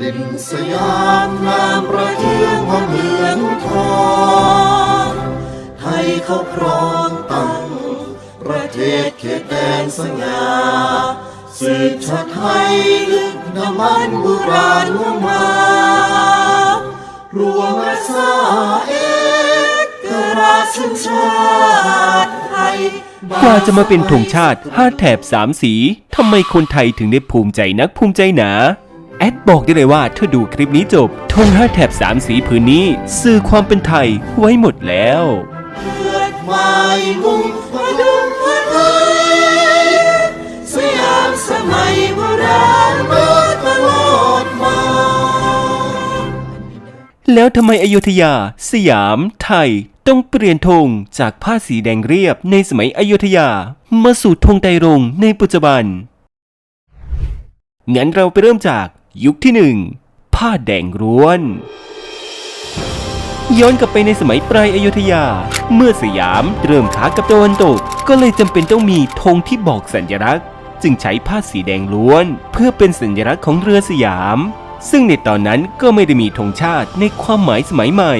ดินสยามงามประเทืองว่าเมืองทองไทยเขาพร้อมตั้ง ประเทศเขตแดนสง่าสืบชาติไทยลึกน้ำมันโบุราณหัวมารวมอาสาเอกราชชาติไทยกว่าจะมาเป็นธงชาติห้าแถบสามสีทำไมคนไทยถึงได้ภูมิใจนักภูมิใจหนาแอดบอกได้เลยว่าถ้าดูคลิปนี้จบธงห้าแถบสามสีผืนนี้สื่อความเป็นไทยไว้หมดแล้วสยามสมัยโบราณเมื่อตลดมแล้วทำไมอยุธยา สยาม ไทย ต้องเปลี่ยนธงจากผ้าสีแดงเรียบในสมัยอยุธยา มาสู่ธงไตรรงในปัจจุบันงั้นเราไปเริ่มจาก ยุคที่หนึ่งผ้าแดงร้วน ย้อนกลับไปในสมัยปลายอยุธยา เมื่อสยามเริ่มค้ากับตะวันตก ก็เลยจำเป็นต้องมีธงที่บอกสัญลักษณ์ จึงใช้ผ้าสีแดงล้วน เพื่อเป็นสัญลักษณ์ของเรือสยาม ซึ่งในตอนนั้นก็ไม่ได้มีธงชาติในความหมายสมัยใหม่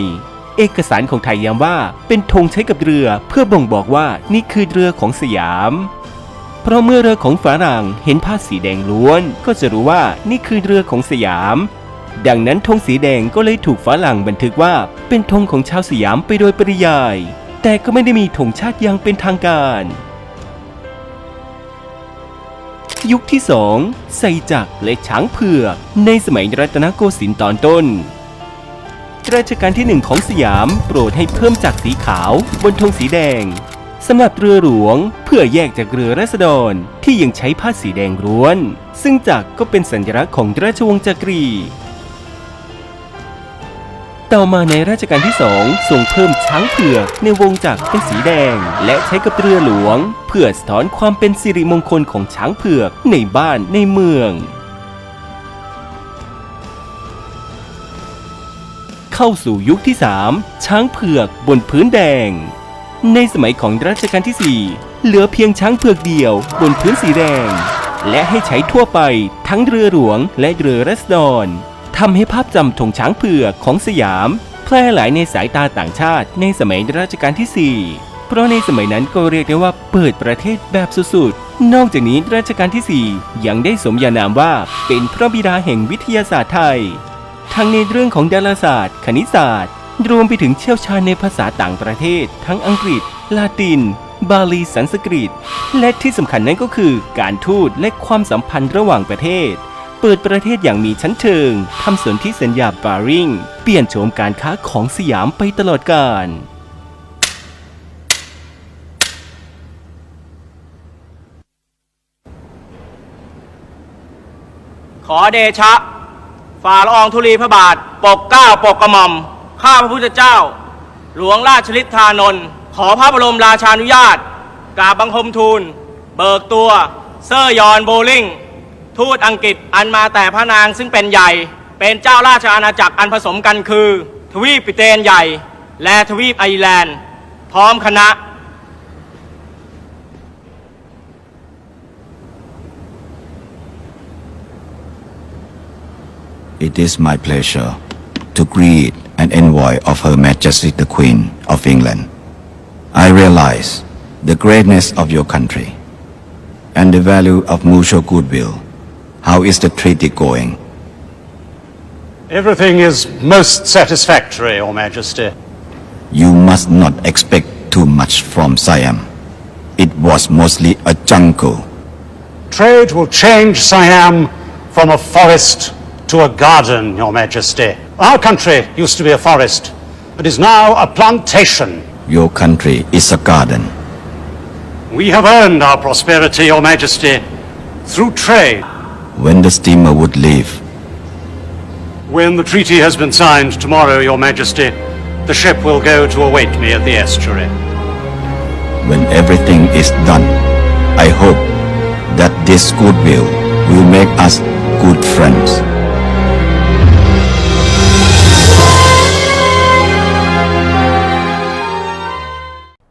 เอกสารของไทยย้ำว่าเป็นธงใช้กับเรือเพื่อบ่งบอกว่านี่คือเรือของสยาม เพราะเมื่อเรือของฝรั่งเห็นผ้าสีแดงล้วน ก็จะรู้ว่านี่คือเรือของสยาม ดังนั้นธงสีแดงก็เลยถูกฝรั่งบันทึกว่าเป็นธงของชาวสยามไปโดยปริยาย แต่ก็ไม่ได้มีธงชาติอย่างเป็นทางการ ยุคที่สองใส่จักรและช้างเผือก ในสมัยรัตนโกสินทร์ตอนต้นรัชกาลที่หนึ่งของสยามโปรดให้เพิ่มจักสีขาวบนธงสีแดง สำหรับเรือหลวง เพื่อแยกจากเรือราษฎรที่ยังใช้ผ้าสีแดงล้วน ซึ่งจักรก็เป็นสัญลักษณ์ของราชวงศ์จักรี ต่อมาในราชการที่สองทรงเพิ่มช้างเผือกในวงจักรเป็นสีแดง และใช้กับเรือหลวง เพื่อสะท้อนความเป็นสิริมงคลของช้างเผือกในบ้านในเมืองเข้าสู่ยุคที่ 3 ช้างเผือกบนพื้นแดง ในสมัยของรัชกาลที่ 4 เหลือเพียงช้างเผือกเดียวบนพื้นสีแดง และให้ใช้ทั่วไปทั้งเรือหลวงและเรือรัษฎรทำให้ภาพจำธงช้างเผือกของสยาม แพร่หลายในสายตาต่างชาติในสมัยรัชกาลที่ 4 เพราะในสมัยนั้นก็เรียกได้ว่าเปิดประเทศแบบสุดๆ นอกจากนี้รัชกาลที่ 4 ยังได้สมญานามว่าเป็นพระบิดาแห่งวิทยาศาสตร์ไทย ทั้งในเรื่องของดาราศาสตร์ คณิตศาสตร์ รวมไปถึงเชี่ยวชาญในภาษาต่างประเทศ ทั้งอังกฤษ ลาติน บาลีสันสกฤต และที่สำคัญนั่นก็คือการทูตและความสัมพันธ์ระหว่างประเทศ เปิดประเทศอย่างมีชั้นเชิงทำสนธิสัญญาบาริงเปลี่ยนโฉมการค้าของสยามไปตลอดกาลขอเดชะ ฝ่าละอองธุลีพระบาท ปกเก้าปกกระหม่อม ข้าพระพุทธเจ้า หลวงราชลิทธานนท์ขอพระบรมราชานุญาตกราบบังคมทูล เบิกตัวเซอร์ยอนโบลิงทูตอังกฤษอันมาแต่พระนางซึ่งเป็นใหญ่ เป็นเจ้าราชอาณาจักรอันผสมกันคือ ทวีปปิเตนใหญ่ และทวีปไอร์แลนด์ พร้อมคณะ It is my pleasure to greet an envoy of Her Majesty the Queen of England. I realize the greatness of your country and the value of mutual goodwill. How is the treaty going? Everything is most satisfactory, Your Majesty. You must not expect too much from Siam. It was mostly a jungle. Trade will change Siam from a forest to a garden, Your Majesty. Our country used to be a forest, but is now a plantation. Your country is a garden. We have earned our prosperity, Your Majesty, through trade. When the steamer would leave, When the treaty has been signed tomorrow, Your Majesty, the ship will go to await me at the estuary. when everything is done, I hope that this goodwill will make us good friends.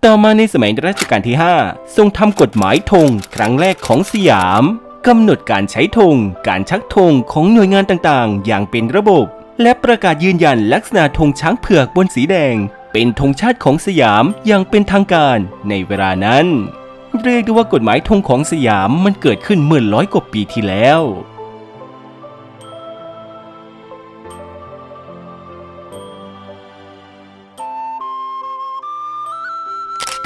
ต่อมาในสมัยรัชกาลที่ 5 ทรงทำกฎหมายธงครั้งแรกของสยามกำหนดการใช้ธงการชักธงของหน่วยงานต่างๆ อย่างเป็นระบบ และประกาศยืนยันลักษณะธงช้างเผือกบนสีแดง เป็นธงชาติของสยามอย่างเป็นทางการในเวลานั้น เรียกได้ว่ากฎหมายธงของสยามมันเกิดขึ้นเมื่อร้อยกว่าปีที่แล้ว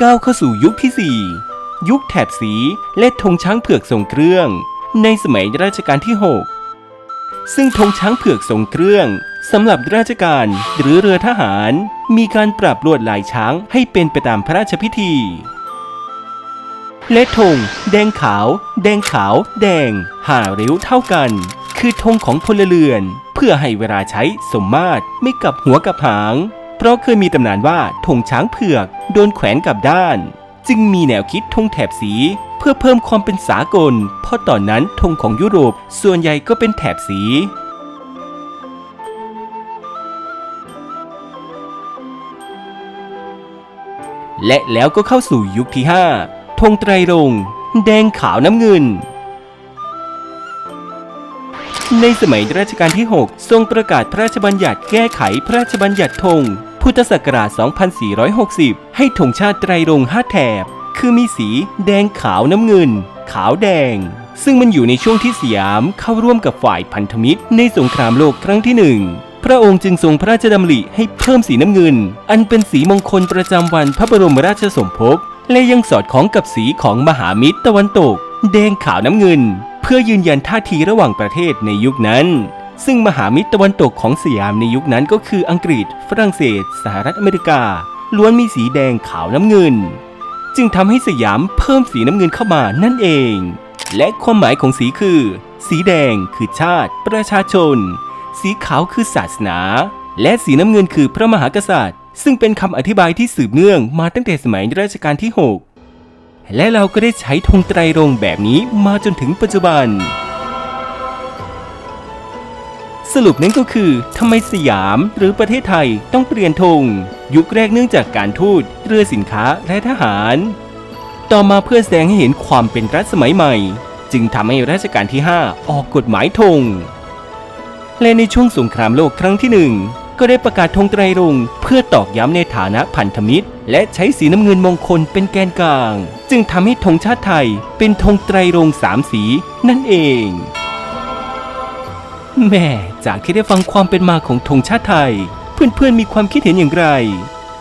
ก้าวเข้าสู่ยุคที่ 4 ยุคแถบสีและธงช้างเผือกทรงเครื่อง ในสมัยรัชกาลที่ 6 ซึ่งธงช้างเผือกทรงเครื่องสำหรับราชการหรือเรือทหาร มีการปรับลวดลายช้างให้เป็นไปตามพระราชพิธี และธงแดงขาว แดงขาว แดงหาริ้วเท่ากัน คือธงของพลเรือน เพื่อให้เวลาใช้สมมาตรไม่กลับหัวกับหาง เพราะเคยมีตำนานว่าธงช้างเผือกโดนแขวนกับด้าน จึงมีแนวคิดธงแถบสี เพื่อเพิ่มความเป็นสากล เพราะตอนนั้นธงของยุโรปส่วนใหญ่ก็เป็นแถบสีและแล้วก็เข้าสู่ยุคที่ 5 ธงไตรรงแดงขาวน้ำเงิน ในสมัยรัชกาลที่ 6 ทรงประกาศพระราชบัญญัติแก้ไขพระราชบัญญัติธง พุทธศักราช 2460 ให้ธงชาติไตรรงค์5แถบ คือมีสีแดงขาวน้ำเงิน ขาวแดง ซึ่งมันอยู่ในช่วงที่สยามเข้าร่วมกับฝ่ายพันธมิตรในสงครามโลกครั้งที่หนึ่งพระองค์จึงทรงพระราชดำริให้เพิ่มสีน้ำเงิน อันเป็นสีมงคลประจำวันพระบรมราชสมภพ และยังสอดคล้องกับสีของมหามิตรตะวันตก แดงขาวน้ำเงิน เพื่อยืนยันท่าทีระหว่างประเทศในยุคนั้น ซึ่งมหามิตรตะวันตกของสยามในยุคนั้นก็คืออังกฤษ ฝรั่งเศส สหรัฐอเมริกา ล้วนมีสีแดงขาวน้ำเงิน จึงทำให้สยามเพิ่มสีน้ำเงินเข้ามานั่นเอง และความหมายของสีคือ สีแดงคือชาติ ประชาชน สีขาวคือศาสนา และสีน้ำเงินคือพระมหากษัตริย์ ซึ่งเป็นคำอธิบายที่สืบเนื่องมาตั้งแต่สมัยรัชกาลที่ 6 และเราก็ได้ใช้ธงไตรรงค์แบบนี้มาจนถึงปัจจุบัน สรุปนั้นก็คือทำไมสยามหรือประเทศไทยต้องเปลี่ยนธงยุคแรกเนื่องจากการทูตเรือสินค้าและทหาร ต่อมาเพื่อแสดงให้เห็นความเป็นรัฐสมัยใหม่ จึงทำให้รัชกาลที่ 5 ออกกฎหมายธงและในช่วงสงครามโลกครั้งที่หนึ่งก็ได้ประกาศธงไตรรงเพื่อตอกย้ำในฐานะพันธมิตร และใช้สีน้ำเงินมงคลเป็นแกนกลาง จึงทำให้ธงชาติไทยเป็นธงไตรรงสามสีนั่นเอง แม่จากที่ได้ฟังความเป็นมาของธงชาติไทย เพื่อนๆมีความคิดเห็นอย่างไร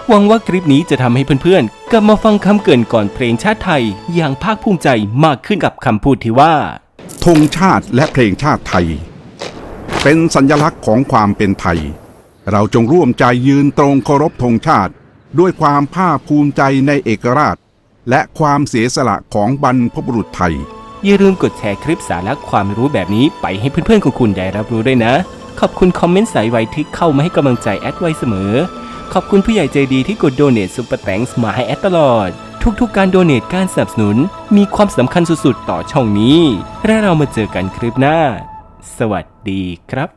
หวังว่าคลิปนี้จะทำให้เพื่อนๆ กลับมาฟังคำเกินก่อนเพลงชาติไทยอย่างภาคภูมิใจมากขึ้นกับคำพูดที่ว่า ธงชาติและเพลงชาติไทย เป็นสัญลักษณ์ของความเป็นไทย เราจงร่วมใจยืนตรงเคารพธงชาติ ด้วยความภาคภูมิใจในเอกราช และความเสียสละของบรรพบุรุษไทย อย่าลืมกดแชร์คลิปสาระความรู้แบบนี้ไปให้เพื่อนๆของคุณได้รับรู้ด้วยนะ ขอบคุณคอมเมนต์สายไวที่เข้ามาให้กำลังใจแอดไว้เสมอ ขอบคุณผู้ใหญ่ใจดีที่กดโดเน a ซุปเปอร์แตงส์มาให้แอดตลอด ทุกๆการโดเน a การสนับสนุน มีความสำคัญสุดๆ ต่อช่องนี้ และเรามาเจอกันคลิปหน้า สวัสดีครับ